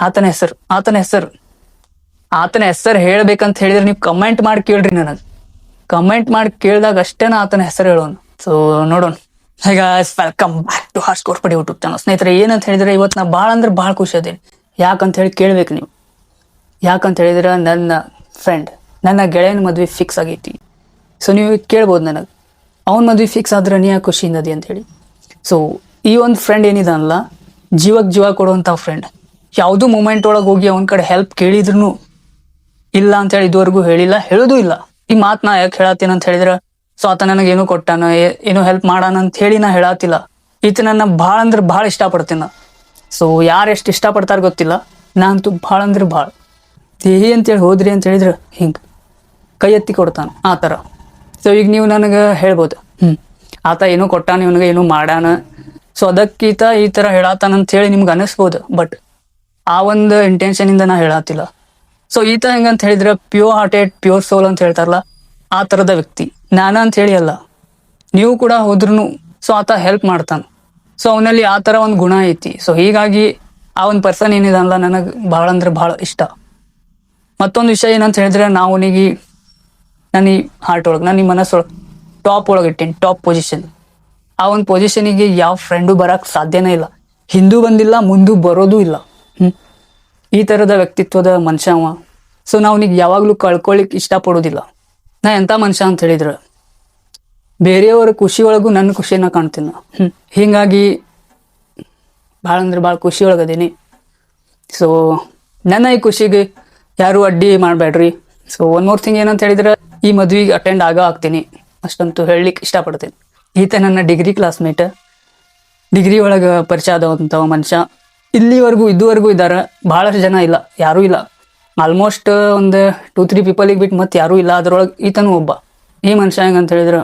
ಆತನ ಹೆಸರು ಆತನ ಹೆಸರು. ಆತನ ಹೆಸರು ಹೇಳ್ಬೇಕಂತ ಹೇಳಿದ್ರೆ ನೀವು ಕಮೆಂಟ್ ಮಾಡಿ ಕೇಳ್ರಿ ನನಗೆ. ಕಮೆಂಟ್ ಮಾಡಿ ಕೇಳಿದಾಗ ಅಷ್ಟೇನಾ ಆತನ ಹೆಸರು ಹೇಳೋಣ ಸೊ ನೋಡೋಣ. ಈಗ ವೆಲ್ಕಮ್ ಬ್ಯಾಕ್ ಟು ಹಾಸ್ ಕೋರ್ಪಡಿ ಪಡಿ ಯೂಟ್ಯೂಬ್ ಚಾನಲ್ ಸ್ನೇಹಿತರೆ, ಏನಂತ ಹೇಳಿದ್ರೆ ಇವತ್ತು ನಾ ಭಾಳ ಅಂದ್ರೆ ಭಾಳ ಖುಷಿ ಅದೇನಿ. ಯಾಕಂತ ಹೇಳಿ ಕೇಳ್ಬೇಕು ನೀವು. ಯಾಕಂತ ಹೇಳಿದ್ರೆ ನನ್ನ ಫ್ರೆಂಡ್ ನನ್ನ ಗೆಳೆಯನ ಮದ್ವೆ ಫಿಕ್ಸ್ ಆಗೈತಿ. ಸೊ ನೀವು ಕೇಳ್ಬೋದು ನನಗೆ. ಅವ್ನ ಮದ್ವೆ ಫಿಕ್ಸ್ ಆದ್ರೆ ನೀ ಖುಷಿಯಿಂದ ಅದೇ ಅಂತ ಹೇಳಿ. ಸೊ ಈ ಒಂದು ಫ್ರೆಂಡ್ ಏನಿದಾನಲ್ಲ ಜೀವಕ್ಕೆ ಜೀವ ಕೊಡುವಂಥ ಫ್ರೆಂಡ್ ಯಾವುದೂ ಮೂಮೆಂಟ್ ಒಳಗೆ ಹೋಗಿ ಅವನ ಕಡೆ ಹೆಲ್ಪ್ ಕೇಳಿದ್ರು ಇಲ್ಲ ಅಂತ ಹೇಳಿ ಇದುವರೆಗೂ ಹೇಳಿಲ್ಲ. ಹೇಳೋದು ಇಲ್ಲ. ಈ ಮಾತ್ ನಾ ಯಾಕೆ ಹೇಳತ್ತೀನಿ ಅಂತ ಹೇಳಿದ್ರೆ, ಸೊ ಆತ ನನಗೆ ಏನು ಕೊಟ್ಟಾನ ಏನು ಹೆಲ್ಪ್ ಮಾಡಾನ ಅಂತ ಹೇಳಿ ನಾ ಹೇಳತ್ತಿಲ್ಲ ಈತ ನನ್ನ ಭಾಳ ಅಂದ್ರೆ ಭಾಳ ಇಷ್ಟಪಡ್ತೀನಿ ನಾ. ಸೊ ಯಾರು ಎಷ್ಟು ಇಷ್ಟಪಡ್ತಾರ ಗೊತ್ತಿಲ್ಲ. ನಾನಂತೂ ಭಾಳ ಅಂದ್ರೆ ಭಾಳ. ದೇಹಿ ಅಂತೇಳಿ ಹೋದ್ರಿ ಅಂತ ಹೇಳಿದ್ರೆ ಹಿಂಗೆ. ಕೈ ಎತ್ತಿ ಕೊಡ್ತಾನೆ ಆ ಥರ ಸೊ ಈಗ ನೀವು ನನಗೆ ಹೇಳ್ಬೋದು. ಹ್ಞೂ ಆತ ಏನೋ ಕೊಟ್ಟಾನ, ಇವನಿಗೆ ಏನೋ ಮಾಡಾನ. ಸೊ ಅದಕ್ಕೀತ ಈ ಥರ ಹೇಳತ್ತಾನ ಅಂತ ಹೇಳಿ ನಿಮ್ಗೆ ಅನಿಸ್ಬೋದು. ಬಟ್ ಆ ಒಂದು ಇಂಟೆನ್ಷನಿಂದ ನಾ ಹೇಳತ್ತಿಲ್ಲ ಸೊ ಈತ ಹೆಂಗಂತ ಹೇಳಿದ್ರೆ ಪ್ಯೂರ್ ಹಾರ್ಟೆಡ್ ಪ್ಯೂರ್ ಸೋಲ್ ಅಂತ ಹೇಳ್ತಾರಲ್ಲ, ಆ ತರದ ವ್ಯಕ್ತಿ. ನಾನು ಅಂತ ಹೇಳಿ ಅಲ್ಲ. ನೀವು ಕೂಡ ಹೋದ್ರು ಸೊ ಆತ ಹೆಲ್ಪ್ ಮಾಡ್ತಾನ. ಸೊ ಅವನಲ್ಲಿ ಆ ತರ ಒಂದು ಗುಣ ಐತಿ. ಸೊ ಹೀಗಾಗಿ ಆ ಒಂದು ಪರ್ಸನ್ ಏನಿದಲ್ಲ ನನಗೆ ಭಾಳ ಅಂದ್ರೆ ಭಾಳ ಇಷ್ಟ. ಮತ್ತೊಂದು ವಿಷಯ ಏನಂತ ಹೇಳಿದ್ರೆ, ನಾವು ಅವನಿಗೆ ನನ್ನ ಈ ಹಾರ್ಟ್ ಒಳಗೆ ನನ್ನ ಈ ಮನಸ್ಸೊಳಗೆ ಟಾಪ್ ಒಳಗೆ ಇಟ್ಟೀನಿ ಟಾಪ್ ಪೊಸಿಷನ್ ಆ ಒಂದು ಪೊಸಿಷನಿಗೆ ಯಾವ ಫ್ರೆಂಡು ಬರಕ್ಕೆ ಸಾಧ್ಯನೇ ಇಲ್ಲ. ಹಿಂದೂ ಬಂದಿಲ್ಲ, ಮುಂದೂ ಬರೋದೂ ಇಲ್ಲ. ಈ ತರದ ವ್ಯಕ್ತಿತ್ವದ ಮನುಷ್ಯ ಅವ. ಸೊ ನಾವು ಅವನಿಗೆ ಯಾವಾಗಲೂ ಕಳ್ಕೊಳ್ಳಿಕ್ ಇಷ್ಟಪಡೋದಿಲ್ಲ. ನಾ ಎಂತ ಮನುಷ್ಯ ಅಂತ ಹೇಳಿದ್ರ, ಬೇರೆಯವರ ಖುಷಿ ಒಳಗೂ ನನ್ನ ಖುಷಿಯನ್ನ ಕಾಣ್ತೀನಿ ಹಿಂಗಾಗಿ ಭಾಳ ಅಂದ್ರೆ ಭಾಳ ಖುಷಿ ಒಳಗದೀನಿ. ಸೊ ನನ್ನ ಈ ಖುಷಿಗೆ ಯಾರು ಅಡ್ಡಿ ಮಾಡಬೇಡ್ರಿ ಸೊ ಒನ್ ಮೋರ್ ಥಿಂಗ್ ಏನಂತ ಹೇಳಿದ್ರೆ, ಈ ಮದುವೆಗೆ ಅಟೆಂಡ್ ಆಗ ಆಗ್ತೀನಿ. ಅಷ್ಟಂತೂ ಹೇಳಲಿಕ್ಕೆ ಇಷ್ಟಪಡ್ತೀನಿ. ಈತ ನನ್ನ ಡಿಗ್ರಿ ಕ್ಲಾಸ್ಮೇಟ್ ಡಿಗ್ರಿ ಒಳಗೆ ಪರಿಚಯ ಆದಂಥ ಮನುಷ್ಯ. ಇಲ್ಲಿವರೆಗೂ, ಇದುವರೆಗೂ ಇದ್ದಾರೆ ಭಾಳಷ್ಟು ಜನ ಇಲ್ಲ, ಯಾರೂ ಇಲ್ಲ. ಆಲ್ಮೋಸ್ಟ್ ಒಂದು ಟೂ ತ್ರೀ ಪೀಪಲಿಗೆ ಬಿಟ್ಟು ಮತ್ತೆ ಯಾರೂ ಇಲ್ಲ, ಅದರೊಳಗೆ ಈತನೂ ಒಬ್ಬ. ಈ ಮನುಷ್ಯ ಹೆಂಗಂತ ಹೇಳಿದ್ರೆ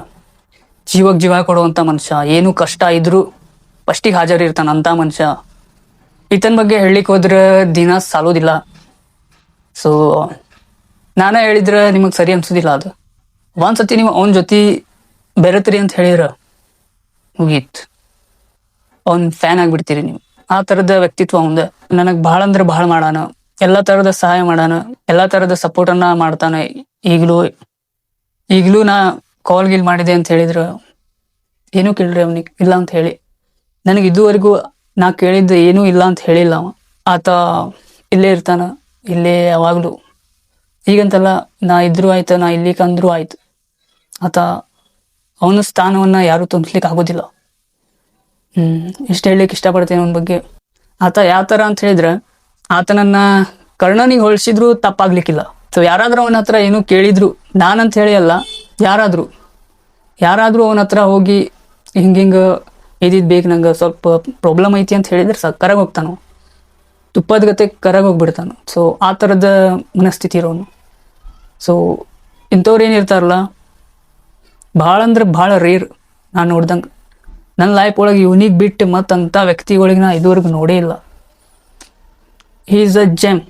ಜೀವಕ್ಕೆ ಜೀವ ಕೊಡುವಂಥ ಮನುಷ್ಯ, ಏನು ಕಷ್ಟ ಇದ್ದರೂ ಫಸ್ಟಿಗೆ ಹಾಜರಿರ್ತಾನೆ ಅಂಥ ಮನುಷ್ಯ. ಈತನ ಬಗ್ಗೆ ಹೇಳಲಿಕ್ಕೆ ಹೋದ್ರೆ ದಿನ ಸಾಲೋದಿಲ್ಲ. ಸೊ ನಾನೇ ಹೇಳಿದ್ರೆ ನಿಮಗೆ ಸರಿ ಅನ್ಸೋದಿಲ್ಲ ಅದು. ಒಂದ್ಸತಿ ನೀವು ಅವನ ಜೊತೆ ಬೆರೆತ್ರಿ ಅಂತ ಹೇಳಿರ ಮುಗೀತು. ಅವ್ನ ಫ್ಯಾನ್ ಆಗಿಬಿಡ್ತೀರಿ ನೀವು. ಆ ತರದ ವ್ಯಕ್ತಿತ್ವ ಅವಂದ ನನಗ್ ಬಹಳ ಅಂದ್ರೆ ಬಹಳ ಮಾಡಾನ. ಎಲ್ಲಾ ತರದ ಸಹಾಯ ಮಾಡಾನ. ಎಲ್ಲಾ ತರದ ಸಪೋರ್ಟ್ ಅನ್ನ ಮಾಡ್ತಾನ. ಈಗಲೂ, ಈಗ್ಲೂ ನಾ ಕಾಲ್ ಗೀಲ್ ಮಾಡಿದೆ ಅಂತ ಹೇಳಿದ್ರು. ಏನೂ ಕೇಳ್ರಿ ಅವನಿಗೆ, ಇಲ್ಲ ಅಂತ ಹೇಳಿ. ನನಗೆ ಇದುವರೆಗೂ ನಾ ಕೇಳಿದ್ದು ಏನೂ ಇಲ್ಲ ಅಂತ ಹೇಳಿಲ್ಲ ಅವ. ಆತ ಇಲ್ಲೇ ಇರ್ತಾನ. ಇಲ್ಲೇ ಯಾವಾಗ್ಲೂ. ಈಗಂತಲ್ಲ ನಾ ಇದ್ರು ಆಯ್ತು, ನಾ ಇಲ್ಲಿ ಕಂದ್ರು ಆಯ್ತು. ಆತ ಅವನ ಸ್ಥಾನವನ್ನ ಯಾರು ತುಂಬಿಸ್ಲಿಕ್ಕೆ ಆಗೋದಿಲ್ಲ. ಹ್ಮ್. ಇಷ್ಟ ಹೇಳಲಿಕ್ಕೆ ಇಷ್ಟಪಡ್ತೇನೆ ಅವನ ಬಗ್ಗೆ. ಆತ ಯಾವ ತರ ಅಂತ ಹೇಳಿದ್ರೆ, ಆತನನ್ನ ಕರ್ಣನಿಗೆ ಹೋಲಿಸಿದ್ರು ತಪ್ಪಾಗ್ಲಿಕ್ಕಿಲ್ಲ. ಸೊ ಯಾರಾದ್ರೂ ಅವನ ಹತ್ರ ಏನು ಕೇಳಿದ್ರು, ನಾನಂತ ಹೇಳಿ ಅಲ್ಲ, ಯಾರಾದ್ರೂ. ಯಾರಾದ್ರೂ ಅವನ ಹತ್ರ ಹೋಗಿ, ಹಿಂಗ ಹಿಂಗ, ಇದಿದ್ ಬೇಕು ನಂಗೆ ಸ್ವಲ್ಪ ಪ್ರಾಬ್ಲಮ್ ಐತಿ ಅಂತ ಹೇಳಿದ್ರೆ ಸ ಕರಗ ಹೋಗ್ತಾನು. ತುಪ್ಪದ ಗತೆ ಕರಗ ಹೋಗ್ಬಿಡ್ತಾನು. ಸೊ ಆ ಥರದ ಮನಸ್ಥಿತಿ ಇರೋನು. ಸೊ ಇಂಥವ್ರು ಏನಿರ್ತಾರಲ್ಲ ಭಾಳ ಅಂದ್ರೆ ಭಾಳ ರೇರ್ ನಾನು ನೋಡ್ದಂಗೆ. ನನ್ನ ಲೈಫ್ ಒಳಗೆ ಯೂನಿಕ್ ಬಿಟ್ಟು ಮತ್ತಂಥ ವ್ಯಕ್ತಿಗಳಿಗೆ ನಾ ಇದುವರೆಗೆ ನೋಡೇ ಇಲ್ಲ. Is a gem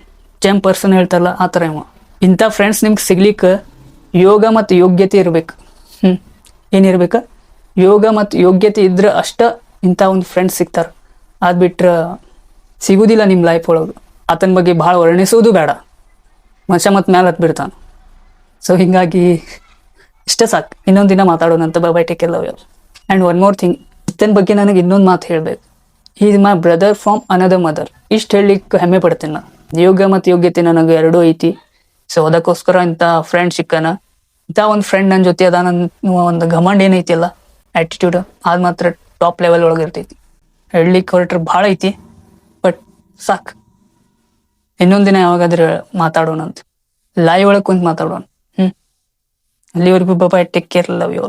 gem person ಹೇಳ್ತಾರಲ್ಲ, ಆ ಥರ ಇವ. ಇಂಥ ಫ್ರೆಂಡ್ಸ್ ನಿಮ್ಗೆ ಸಿಗ್ಲಿಕ್ಕೆ ಯೋಗ ಮತ್ತು ಯೋಗ್ಯತೆ ಇರಬೇಕು. ಹ್ಞೂ ಏನಿರ್ಬೇಕು ಯೋಗ ಮತ್ತು ಯೋಗ್ಯತೆ ಇದ್ರೆ ಅಷ್ಟ ಇಂಥ ಒಂದು ಫ್ರೆಂಡ್ಸ್ ಸಿಗ್ತಾರೆ. ಅದು ಬಿಟ್ರೆ ಸಿಗುವುದಿಲ್ಲ ನಿಮ್ಮ ಲೈಫ್ ಒಳಗೆ. ಆತನ ಬಗ್ಗೆ ಭಾಳ ವರ್ಣಿಸೋದು ಬೇಡ. ಮನುಷ್ಯ ಮತ್ತು ಮೇಲೆ ಹತ್ತು ಬಿಡ್ತಾನೆ. ಸೊ ಹೀಗಾಗಿ ಇಷ್ಟೇ ಸಾಕು. ಇನ್ನೊಂದು ದಿನ ಮಾತಾಡೋಣಂತ. ಬೈ ಟೇಕ್ ಎಲ್ಲ ಆ್ಯಂಡ್ ಒನ್ ಮೋರ್ ಥಿಂಗ್ ಇತ್ತನ ಬಗ್ಗೆ ನನಗೆ ಇನ್ನೊಂದು ಮಾತು ಹೇಳಬೇಕು. Is my brother from another mother ಇಷ್ಟು ಹೇಳಲಿಕ್ಕೆ ಹೆಮ್ಮೆ ಪಡ್ತೀನಿ ನಾನು. ಯೋಗ್ಯ ಮತ್ತು ಯೋಗ್ಯತೆ ನನಗೆ ಎರಡೂ ಐತಿ. ಸೊ ಅದಕ್ಕೋಸ್ಕರ ಇಂಥ ಫ್ರೆಂಡ್ ಸಿಕ್ಕನ. ಇಂಥ ಒಂದು ಫ್ರೆಂಡ್ ನನ್ನ ಜೊತೆ ಅದ ನನ್ನ ಒಂದು ಘಮಂಡ್ ಏನೈತಿ ಅಲ್ಲ ಆ್ಯಟಿಟ್ಯೂಡ್ ಅದು ಮಾತ್ರ ಟಾಪ್ ಲೆವೆಲ್ ಒಳಗೆ ಇರ್ತೈತಿ. ಹೇಳಲಿಕ್ಕೆ ಹೊರಟ್ರೆ ಭಾಳ ಐತಿ ಬಟ್ ಸಾಕು. ಇನ್ನೊಂದು ದಿನ ಯಾವಾಗಾದ್ರೆ ಮಾತಾಡೋಣ ಅಂತ ಲೈವ್ ಒಳಗೆ ಕುಂತು ಮಾತಾಡೋಣ. ಹ್ಞೂ ಅಲ್ಲಿವರೆಗೂ ಬಾಬಾ ಟೇಕ್ ಕೇರ್ ಲವ್ ಯು